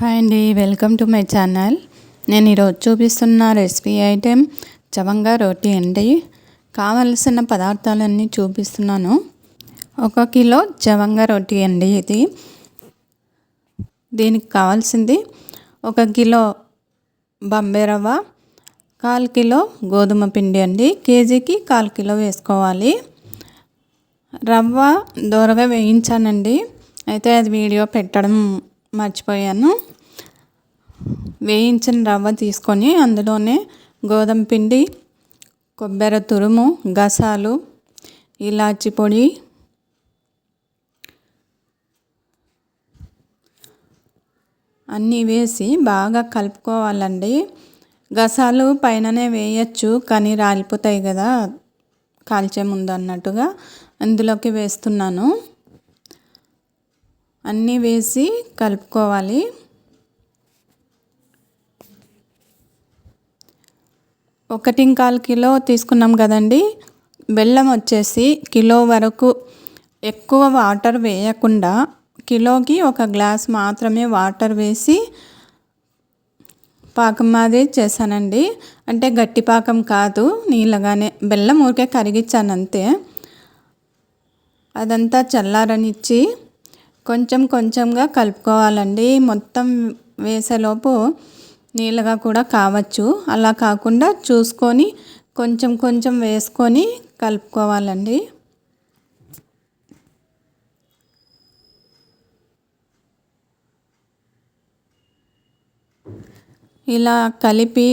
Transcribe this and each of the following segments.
Hi అండి welcome to my channel. నేను ఈరోజు చూపిస్తున్న రెసిపీ ఐటెం చవంగా రోటీ అండి. కావలసిన పదార్థాలన్నీ చూపిస్తున్నాను. ఒక కిలో చవంగా రోటీ అండి ఇది. దీనికి కావాల్సింది ఒక కిలో బాంబే రవ్వ కాల్ కిలో గోధుమ పిండి అండి. కేజీకి కాల్ కిలో వేసుకోవాలి. రవ్వ దోరగా వేయించానండి. అయితే అది వీడియో పెట్టడం మర్చిపోయాను. వేయించిన రవ్వ తీసుకొని అందులోనే గోధుమ పిండి కొబ్బరి తురుము గసాలు ఇలాచి పొడి అన్నీ వేసి బాగా కలుపుకోవాలండి. గసాలు పైననే వేయచ్చు కానీ రాలిపోతాయి కదా కాల్చే ముందు అన్నట్టుగా. అందులోకి వేస్తున్నాను. అన్నీ వేసి కలుపుకోవాలి. ఒకటి కాల్ కిలో తీసుకున్నాం కదండి. బెల్లం వచ్చేసి కిలో వరకు ఎక్కువ వాటర్ వేయకుండా కిలోకి ఒక గ్లాస్ మాత్రమే వాటర్ వేసి పాకం మాదిరి చేశానండి. అంటే గట్టి పాకం కాదు నీళ్ళగానే బెల్లం ఊరికే కరిగించాను అంతే అదంతా చల్లారనిచ్చి కొంచెం కొంచెంగా కలుపుకోవాలండి. మొత్తం వేసేలోపు నీళ్ళగా కూడా కావచ్చు. అలా కాకుండా చూసుకొని కొంచెం కొంచెం వేసుకొని కలుపుకోవాలండి. ఇలా కలిపి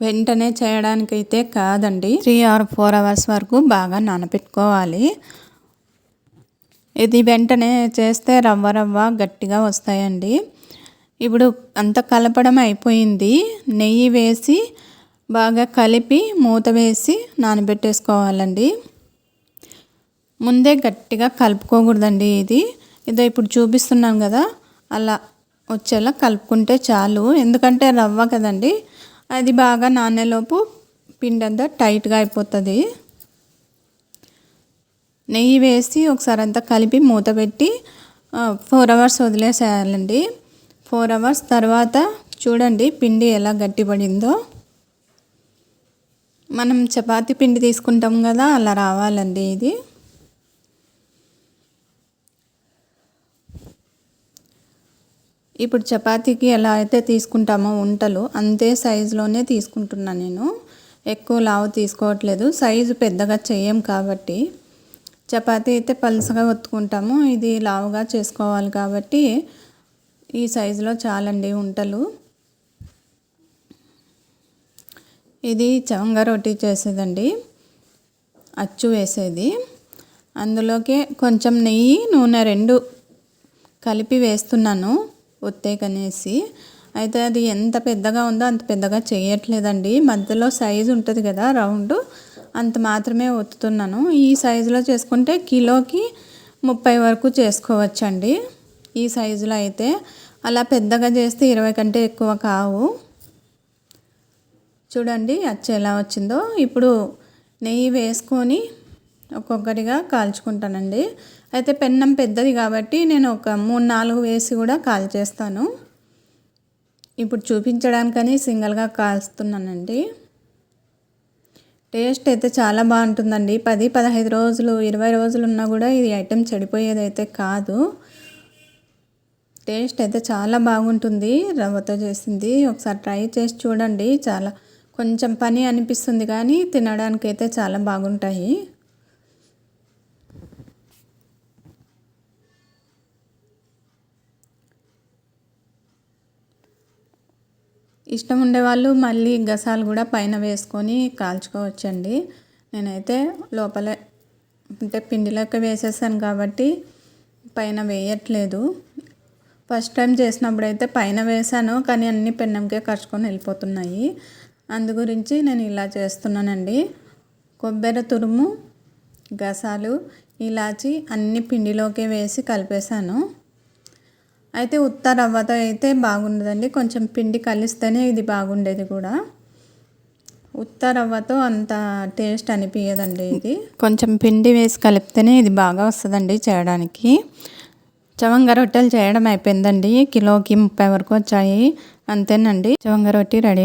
వెంటనే చేయడానికైతే కాదండి. త్రీ ఆర్ ఫోర్ అవర్స్ వరకు బాగా నానపెట్టుకోవాలి. ఇది వెంటనే చేస్తే రవ్వ రవ్వ గట్టిగా వస్తాయండి. ఇప్పుడు అంత కలపడం అయిపోయింది. నెయ్యి వేసి బాగా కలిపి మూత వేసి నానబెట్టేసుకోవాలండి. ముందే గట్టిగా కలుపుకోకూడదండి ఇది. ఇదో ఇప్పుడు చూపిస్తున్నాను కదా అలా వచ్చేలా కలుపుకుంటే చాలు. ఎందుకంటే రవ్వ కదండి అది బాగా నానేలోపు పిండి అంతా టైట్గా అయిపోతుంది. నెయ్యి వేసి ఒకసారి అంతా కలిపి మూత పెట్టి ఫోర్ అవర్స్ వదిలేసేయాలండి. ఫోర్ అవర్స్ తర్వాత చూడండి పిండి ఎలా గట్టిపడిందో. మనం చపాతి పిండి తీసుకుంటాం కదా అలా రావాలండి ఇది. ఇప్పుడు చపాతీకి ఎలా అయితే తీసుకుంటామో వంటలు అంతే సైజులోనే తీసుకుంటున్నాను నేను. ఎక్కువ లావు తీసుకోవట్లేదు సైజు పెద్దగా చేయం కాబట్టి. చపాతీ అయితే పలుసగా ఒత్తుకుంటాము ఇది లావుగా చేసుకోవాలి కాబట్టి ఈ సైజులో చాలండి ఉంటలు. ఇది చవంగా రొట్టి చేసేదండి. అచ్చు వేసేది. అందులోకి కొంచెం నెయ్యి నూనె రెండు కలిపి వేస్తున్నాను ఒత్తేకనేసి అయితే అది ఎంత పెద్దగా ఉందో అంత పెద్దగా చేయట్లేదండి. మధ్యలో సైజు ఉంటుంది కదా రౌండ్ అంత మాత్రమే ఒత్తుతున్నాను. ఈ సైజులో చేసుకుంటే కిలోకి ముప్పై వరకు చేసుకోవచ్చండి. ఈ సైజులో అయితే అలా పెద్దగా చేస్తే ఇరవై కంటే ఎక్కువ కావు. చూడండి అచ్చ ఎలా వచ్చిందో. ఇప్పుడు నెయ్యి వేసుకొని ఒక్కొక్కటిగా కాల్చుకుంటానండి. అయితే పెన్నం పెద్దది కాబట్టి నేను ఒక మూడు నాలుగు వేసి కూడా కాల్చేస్తాను. ఇప్పుడు చూపించడానికని సింగిల్గా కాల్స్తున్నానండి. టేస్ట్ అయితే చాలా బాగుంటుందండి. పది పదహైదు రోజులు ఇరవై రోజులు ఉన్నా కూడా ఇది ఐటెం చెడిపోయేది అయితే కాదు. టేస్ట్ అయితే చాలా బాగుంటుంది. రవ్వతో చేసింది. ఒకసారి ట్రై చేసి చూడండి. చాలా కొంచెం పని అనిపిస్తుంది కానీ తినడానికి అయితే చాలా బాగుంటాయి. ఇష్టం ఉండేవాళ్ళు మళ్ళీ గసాలు కూడా పైన వేసుకొని కాల్చుకోవచ్చండి. నేనైతే లోపల అంటే పిండిలోకి వేసేసాను కాబట్టి పైన వేయట్లేదు. ఫస్ట్ టైం చేసినప్పుడు అయితే పైన వేసాను కానీ అన్ని పెన్నంకే కరుచుకొని వెళ్ళిపోతున్నాయి. అందు గురించి నేను ఇలా చేస్తున్నానండి. కొబ్బరి తురుము గసాలు ఇలాచి అన్ని పిండిలోకి వేసి కలిపేశాను. అయితే ఉత్త రవ్వతో అయితే బాగుండదండి. కొంచెం పిండి కలిస్తేనే ఇది బాగుండేది కూడా. ఉత్త రవ్వతో అంత టేస్ట్ అనిపించదండి ఇది. కొంచెం పిండి వేసి కలిపితేనే ఇది బాగా వస్తుందండి చేయడానికి. చవంగ రొట్టెలు చేయడం అయిపోయిందండి. కిలోకి ముప్పై వరకు వచ్చాయి. అంతేనండి. చవంగ రొట్టి రెడీ